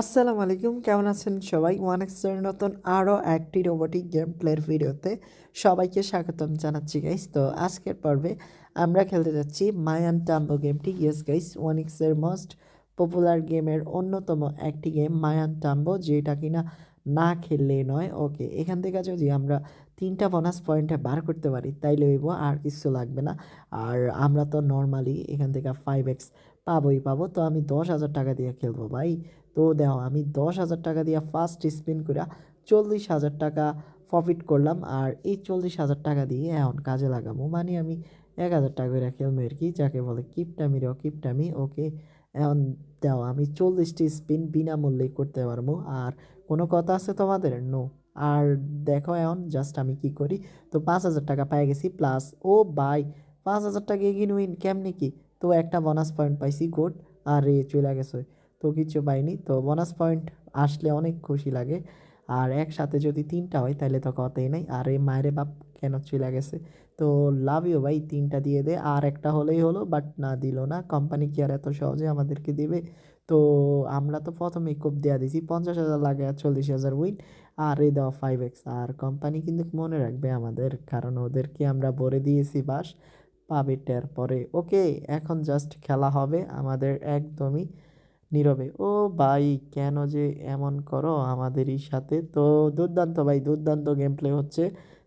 আসসালামু আলাইকুম, কেমন আছেন সবাই? ওয়ান এক্সের নতুন আরও একটি রোবোটিক গেম প্লের ভিডিওতে সবাইকে স্বাগতম জানাচ্ছি গাইস তো আজকের পর্বে আমরা খেলতে যাচ্ছি মায়ান টাম্বো গেমটি ইয়েস গাইস ওয়ান এক্সের মোস্ট পপুলার গেমের অন্যতম একটি গেম মায়ান টাম্বো যেটা কিনা না খেললে নয়। ওকে, এখান থেকে যদি আমরা তিনটা বোনাস পয়েন্টে বার করতে পারি, তাইলে হইব আর কিছু লাগবে না। আর আমরা তো নর্মালি এখান থেকে ফাইভ এক্স পাবোই, পাবো। তো আমি দশ হাজার টাকা দিয়ে খেলব ভাই। তো দেখো, আমি দশ হাজার টাকা দিয়ে ফার্স্ট স্পিন করে চল্লিশ হাজার টাকা প্রফিট করলাম। আর এই চল্লিশ হাজার টাকা দিয়ে এখন কাজে লাগাবো। মানে আমি এক হাজার টাকা করে খেলব আর কি, যাকে বলে কিপটামি রে কিপটামি, ওকে। এখন দাও, আমি চল্লিশটি স্পিন বিনামূল্যে করতে পারব। আর কোনো কথা আছে তোমাদের? নো আর দেখো এখন জাস্ট আমি কি করি? তো পাঁচ হাজার টাকা পেয়ে গেছি প্লাস ও বাই পাঁচ হাজার টাকা এগিয়ে উইন কেমনি কি? তো একটা বোনাস পয়েন্ট পাইছি গুড আর এ চলে গেছে। তো কিছু পাইনি, তো বোনাস পয়েন্ট আসলে অনেক খুশি লাগে। আর একসাথে যদি তিনটা হয়, তাহলে তো কথাই নাই। আর মায়ের বাপ, কেন চলে গেছে? তো লাভ ইউ ভাই, তিনটা দিয়ে দে। আর একটা হলেই হলো বাট না দিল না। কোম্পানি কি আর এত সহজে আমাদেরকে দেবে? তো আমরা তো প্রথমে কোপ দেওয়া দিছি, পঞ্চাশ হাজার লাগে আর চল্লিশ হাজার উইন আর এ দেওয়া ফাইভ এক্স আর কোম্পানি কিন্তু মনে রাখবে আমাদের, কারণ ওদেরকে আমরা ভরে দিয়েছি বাস, পাবে টের পরে। ওকে এখন জাস্ট খেলা হবে আমাদের একদমই। নীরবে, ও ভাই, কেন যে এমন করো আমাদেরই সাথে? তো দুর্দান্ত ভাই, দুর্দান্ত গেম প্লে হচ্ছে।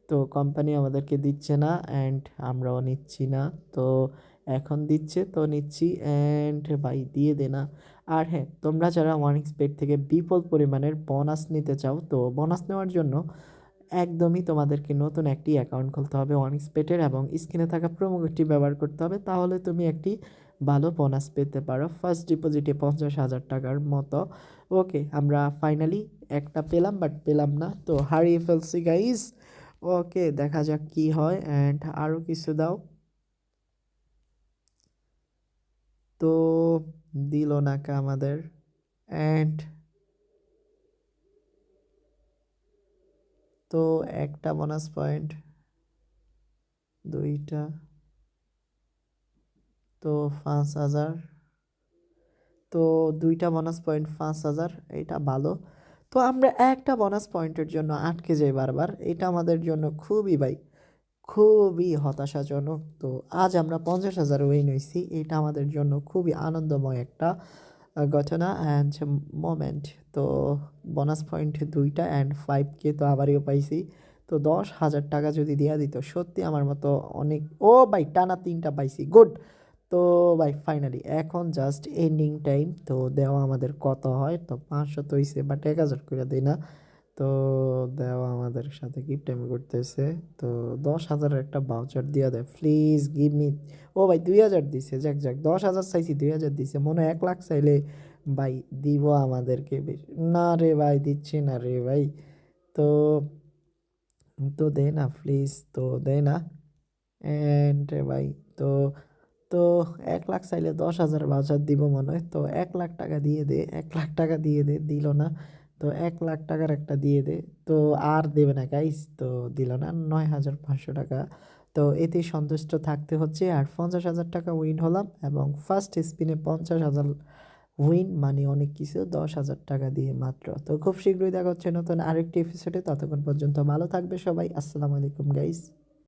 তো কোম্পানি আমাদেরকে দিচ্ছে না অ্যান্ড আমরাও নিচ্ছি না। তো এখন দিচ্ছে, তো নিচ্ছি অ্যান্ড ভাই, দিয়ে দে না। আর হ্যাঁ তোমরা যারা ওয়ান এক্সপেট থেকে বিপুল পরিমাণের বোনাস নিতে চাও, তো বোনাস নেওয়ার জন্য একদমই তোমাদেরকে নতুন একটি অ্যাকাউন্ট খুলতে হবে ওয়ান এক্সপেটের এবং স্ক্রিনে থাকা প্রোমো কোডটি ব্যবহার করতে হবে। তাহলে তুমি একটি ভালো বোনাস পেতে পারো। ফার্স্ট ডিপোজিটে পঞ্চাশ হাজার টাকার মতো। ওকে আমরা ফাইনালি একটা পেলাম বাট পেলাম না। তো হারিয়ে ফেলছি গাইজ ওকে দেখা যাক কি হয় অ্যান্ড আরও কিছু দাও। তো দিল না কা আমাদের অ্যান্ড তো একটা বোনাস পয়েন্ট দুইটা। তো পাঁচ হাজার। তো দুইটা বোনাস পয়েন্ট পাঁচ হাজার, এটা ভালো। তো আমরা একটা বোনাস পয়েন্টের জন্য আটকে যাই বারবার, এটা আমাদের জন্য খুবই ভাই, খুবই হতাশাজনক। তো আজ আমরা পঞ্চাশ হাজার উইন হয়েছি এটা আমাদের জন্য খুবই আনন্দময় একটা ঘটনা অ্যান্ড মোমেন্ট তো বোনাস পয়েন্ট দুইটা অ্যান্ড ফাইভ কে তো আবারও পাইছি। তো দশ হাজার টাকা যদি দেওয়া দিত, সত্যি আমার মতো অনেক, ও ভাই টানা তিনটা পাইছি গুড তো ভাই ফাইনালি এখন জাস্ট এন্ডিং টাইম তো দেওয়া আমাদের কত হয়? তো পাঁচশো তো হয়েছে বাট এক হাজার করে দিই না। তো দেওয়া আমাদের সাথে গিফট টাইম করতেছে। তো দশ হাজারের একটা বাউচার দিয়ে দেয়। প্লিজ গিভ মি ও ভাই, দুই হাজার দিছে, যাক যাক, দশ হাজার চাইছি, দুই হাজার দিছে। মনে হয় এক লাখ চাইলে ভাই দিব আমাদেরকে না রে ভাই, দিচ্ছে না রে ভাই। তো তো দে না প্লিজ তো দে না। অ্যান্ড ভাই, তো তো এক লাখ চাইলে দশ হাজার বাজার দিব মনে হয়। তো এক লাখ টাকা দিয়ে দে, এক লাখ টাকা দিয়ে দে, দিল না। তো এক লাখ টাকার একটা দিয়ে দে। তো আর দেবে না গাইস তো দিল না নয় হাজার পাঁচশো টাকা। তো এতেই সন্তুষ্ট থাকতে হচ্ছে। আর পঞ্চাশ হাজার টাকা উইন হলাম এবং ফার্স্ট স্পিনে পঞ্চাশ হাজার উইন মানে অনেক কিছু, দশ হাজার টাকা দিয়ে মাত্র। তো খুব শীঘ্রই দেখা হচ্ছে নতুন আরেকটি এপিসোডে ততক্ষণ পর্যন্ত ভালো থাকবে সবাই। আসসালামু আলাইকুম গাইস